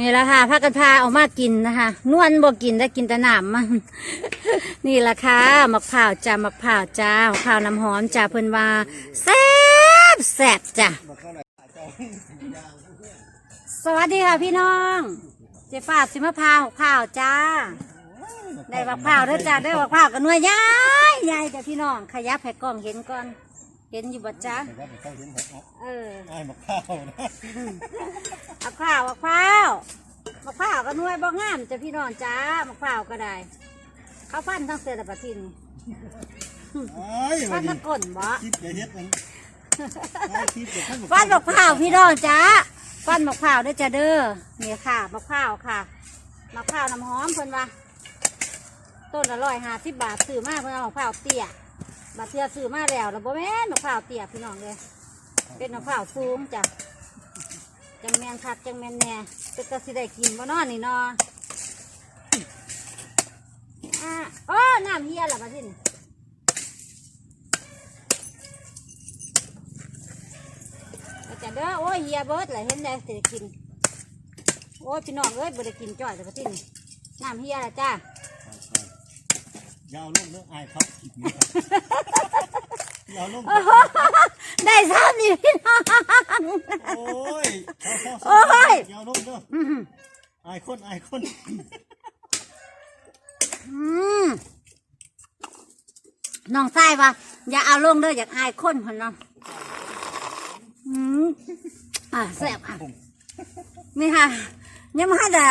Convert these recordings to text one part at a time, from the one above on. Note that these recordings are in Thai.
นี่แหละค่ะพากันพาเออกมากินนะคะ นวลบ่กินได้กินแต่หนามมัน นี่แหละค่ะมะพร้าวจ้ามะพร้าวจ้ามะพร้าวน้ำหอมจ้าเพิ่นว่าแซ่บแซ่บจ้ะสวัสดีค่ะพี่น้อง เจ๊ฟ้าสิมะพร้าวมะพร้าวจ้า ได้มะพร้าวเด้อจ้าได้มะพร้าวกันหน่วยใหญ่ใหญ่จ้ะพี่น้อง ขยับให้กล้องเห็นก่อน เห็นอยู่บ่จ้าแต่ว่าผมต้องเห็นผมเอาเออไอ้ายมาข้าวนะมะพร้าวมะพร้าวมะพร้าวก็หน่วยบ่งามจ้ะพี่น้องจ้ามะพร้าวก็ได้เขาฟันทั้งเศษประทินไอ้ายฟัวันนทั้นี้งก้นบ่คลิปอย่าเฮ็ดมันไอ้ายคลิปอย่าฟันมะพร้าวพี่น้องจ้าฟันมะพร้าวเด้อจ้าเด้อนี่ค่ะมะพร้าวค่ะมะพร้าวน้ำหอมเพิ่นว่าต้นละร้อยห้าสิบบาทซื้อมาเพิ่นเอามะพร้าวเตี้ย บาดเทือซื้อมาแล้วแล้วบ่แม่นมะพร้าวเตี้ยพี่น้องเลย เป็นมะพร้าวสูงจ้ะจังแมนคักจังแมนแหน่เป็นตาสิได้กินบ่นอนี่นาะอ่าโอ้น้ำเฮียล่ะมาที่นี่อาจารย์เด้อโอ้ยเฮียเบิร์ดเลยเห็นได้สิกิน โอ้ยพี่น้องเอ้ยบ่ได้กินจ้อยแต่ก็ทิ้น้ำเฮียละจ้า ยาวลงเนื้อไอ้ายครับคลิปนี้ครับยาวลงได้ซ้ำนี่พี่น้องโอ้ยเศร้าโอ้ยยาวลงเด้ออื้อหือายคนอายคนน้องไส้ปะอย่าเอาลงเด้ออยากอายคนคนเนาะอืมอ่าแซ่บค่ะนี่ค่ะยังมาแต่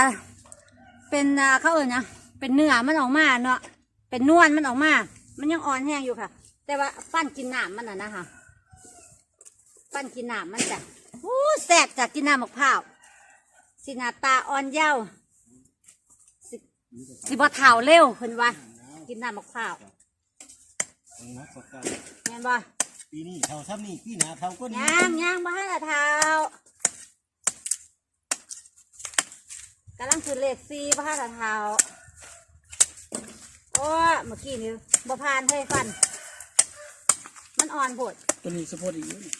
เป็นอ่าเขาเอ่ยนะเป็นเนื้อมันออกมาเนาะ เป็นนวลมันออกมา มันยังอ่อนแห้งอยู่ค่ะ แต่ว่าปั้นกินน้ำมันอะนะคะปั้นกินน้ำมันจ้ะอู้แซ่บจากกินน้ำมะพร้าวสิหนาตาอ่อนเย้าสิสิบ่เท่าเร็วเพิ่นว่ากินน้ำมะพร้าวนักประกันแม่นบ่ปีนี้เท่าซ้ำนี่ปีหน้าเท่าก็นี้ย่างย่างบ่ให้ละเท่ากำลังคือเลขสี่บ่ให้ละเท่า โอ้เมื่อกี้นี่บ่ผ่านให้ฟัน มันอ่อนโพดตัวนี้สะโพกอีกอยู่นี่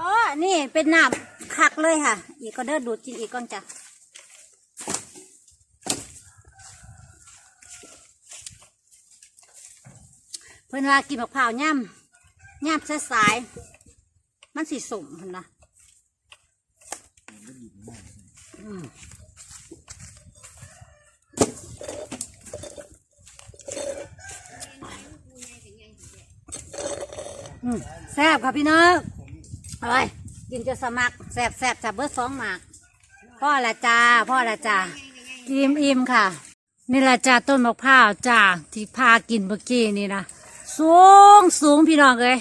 อ๋อนี่เป็นน้ำคักเลยค่ะ อีกก็เดินดูดกินอีกก่อนจ้ะเพิ่นว่ากินมะพร้าวย่ำย่ำสายๆมันสีสมเพิ่นนะ อืมอืมแซ่บค่ะพี่น้องเอาไปกินจะสมัครแซ่บแซ่บจับเบอร์สองหมาก พ่อละจ้า พ่อละจ้าอิ่มอิ่มค่ะ นี่ละจ้าต้นมะพร้าวจ้าที่พากินเมื่อกี้นี่นะสูงสูงพี่น้องเลย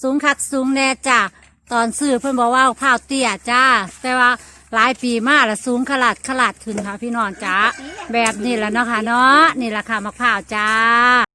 สูงคักสูงแน่จ้า ตอนซื้อเพิ่นบอกว่าข้าวเตี้ยจ้า แต่ว่าหลายปีมาละสูงขลาดขลาดขึ้นค่ะพี่น้องจ้าแบบนี้แหละเนาะค่ะเนาะนี่แหละค่ะมะพร้าวจ้า